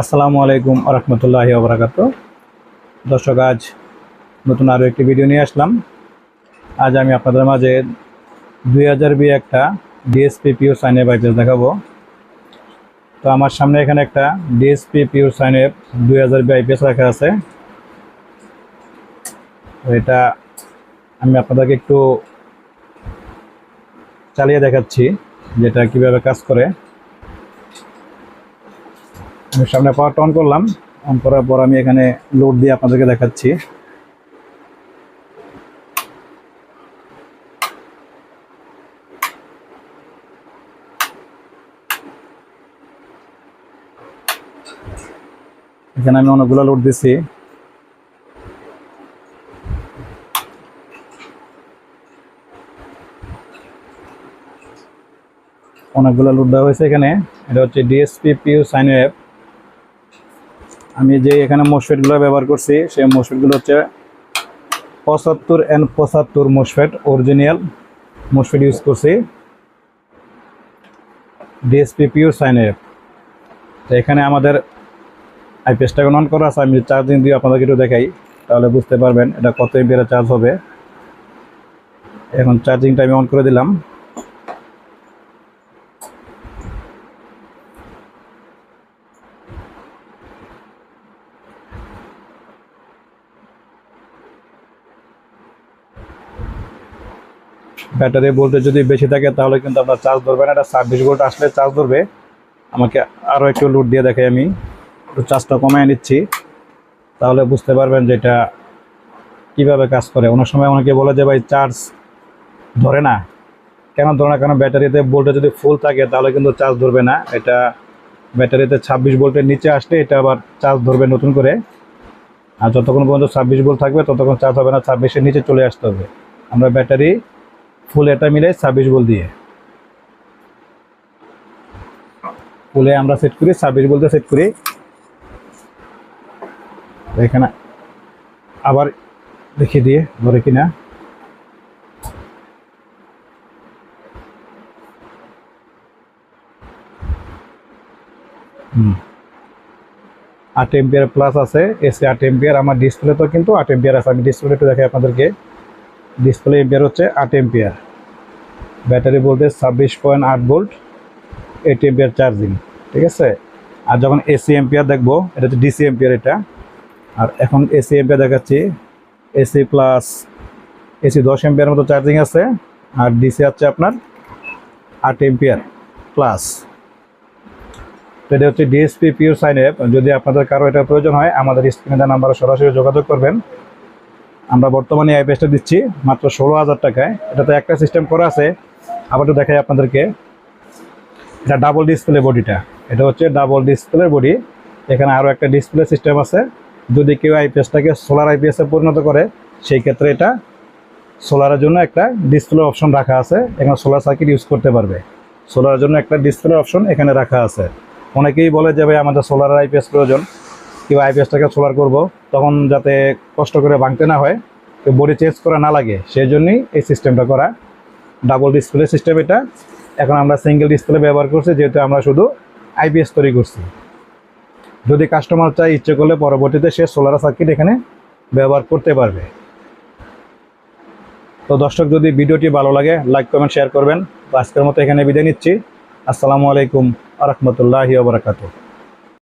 আসসালামু আলাইকুম আরহামতুল্লাহ আবরাকাত দর্শক, আজ নতুন আরও একটি ভিডিও নিয়ে আসলাম। আজ আমি আপনাদের মাঝে দুই হাজার বি একটা ডিএসপি পিওর সাইনে বাইপেস দেখাবো। তো আমার সামনে এখানে একটা ডিএসপি পিওর সাইনে দুই হাজার বি আইপিএস রাখা আছে। এটা আমি আপনাদেরকে একটু চালিয়ে দেখাচ্ছি, যেটা কীভাবে কাজ করে। আমি সামনে পাওয়ারটা অন করলাম। অন করার পর আমি এখানে লোড দিয়ে আপনাদেরকে দেখাচ্ছি। এখানে আমি অনেকগুলো লোড দিছি অনেকগুলো লোড দেওয়া হয়েছে এখানে। এটা হচ্ছে ডিএসপি পিউ সাইন অ্যাপ আমি যে এখানে মোসফেটগুলো ব্যবহার করছি, সেই মোসফেটগুলো হচ্ছে পঁচাত্তর অ্যান্ড পঁচাত্তর মোসফেট অরিজিনাল মোসফেট ইউজ করছি। ডিএসপি পিওর সাইন অ্যাপ তো এখানে আমাদের আইপিএসটা অন করা আছে, আমি চার্জিং দিয়ে আপনাদেরকে একটু দেখাই, তাহলে বুঝতে পারবেন এটা কত এমপিয়ারে চার্জ হবে। এখন চার্জিংটা আমি অন করে দিলাম। ব্যাটারি ভোল্টেজ যদি বেশি থাকে, তাহলে কিন্তু আপনার চার্জ ধরবে না। এটা ছাব্বিশ ভোল্ট আসলে চার্জ ধরবে। আমাকে আরও একটু লোড দিয়ে দেখাই আমি। একটু চার্জটা কমায় নিচ্ছি। তাহলে বুঝতে পারবেন যে এটা কীভাবে কাজ করে। অনেক সময় অনেকে বলে যে, ভাই চার্জ ধরে না। কেন ধরে না? কারণ ব্যাটারিতে ভোল্টেজ যদি ফুল থাকে, তাহলে কিন্তু চার্জ ধরবে না। এটা ব্যাটারিতে ছাব্বিশ ভোল্টের নিচে আসলে এটা আবার চার্জ ধরবে নতুন করে। আর যতক্ষণ পর্যন্ত ছাব্বিশ ভোল্ট থাকবে, ততক্ষণ চার্জ হবে না। ছাব্বিশের নিচে চলে আসতে হবে। আমরা ব্যাটারি ফুল এটা মিলে ছাব্বিশ বল দিয়ে। ফুলে আমরা সেট করি, ছাব্বিশ বলতে সেট করি। এখানে আবার দেখিয়ে দিয়ে, ধরে কিনা। আট এম্পিয়ার প্লাস আছে এসে আট এম্পিয়ার আমার ডিসপ্লে তো কিন্তু আট এম্পিয়ার আছে, আমি ডিসপ্লে একটু দেখাই আপনাদেরকে। ডিসপ্লে এম্পিয়ার হচ্ছে আট এম্পিয়ার। ব্যাটারি ভোল্টেজ ছাব্বিশ পয়েন্ট আট ভোল্ট এইট এম্পিয়ার চার্জিং ঠিক আছে? আর যখন এসি এম্পিয়ার দেখব, এটা হচ্ছে ডিসি এম্পিয়ার এটা। আর এখন এসি এম্পিয়ার দেখাচ্ছি এসি প্লাস এসি দশ এম্পিয়ার মতো চার্জিং আছে, আর ডিসি হচ্ছে আপনার আট এম্পিয়ার প্লাস তো এটা হচ্ছে ডিএসপি পিওর সাইন অ্যাপ যদি আপনাদের কারও এটা প্রয়োজন হয়, আমাদের স্ক্রিনে নাম্বারে সরাসরি যোগাযোগ করবেন। আমরা বর্তমানে এই পেজটা দিচ্ছি মাত্র ষোলো হাজার টাকায়। এটাতে একটা সিস্টেম করা আছে। আবার একটু দেখাই আপনাদেরকে। এটা ডাবল ডিসপ্লে বডিটা এটা হচ্ছে ডাবল ডিসপ্লে বডি এখানে আরও একটা ডিসপ্লে সিস্টেম আছে। যদি কেউ আই আইপিএসটাকে সোলার আইপিএসে পরিণত করে, সেই ক্ষেত্রে এটা সোলারের জন্য একটা ডিসপ্লে অপশন রাখা আছে। এখানে সোলার সার্কিট ইউজ করতে পারবে। সোলারের জন্য একটা ডিসপ্লে অপশন এখানে রাখা আছে। অনেকেই বলে যে, ভাই, আমাদের সোলার আইপিএস প্রয়োজন। কেউ আইপিএসটাকে সোলার করব, তখন যাতে কষ্ট করে ভাঙতে না হয় তো বডি চেঞ্জ করা না লাগে সেই জন্যই এই সিস্টেমটা করা। ডাবল ডিসপ্লে সিস্টেম এটা। এখন আমরা সিঙ্গেল ডিসপ্লে ব্যবহার করছি, যেহেতু আমরা শুধু আইপিএস তৈরি করছি। যদি কাস্টমার চাই ইচ্ছে করলে পরবর্তীতে সে সোলার সার্কিট এখানে ব্যবহার করতে পারবে। তো দর্শক, যদি ভিডিওটি ভালো লাগে লাইক কমেন্ট শেয়ার করবেন। আজকের মতো এখানে বিদায় নিচ্ছি। আসসালামু আলাইকুম আ রহমতুল্লাহি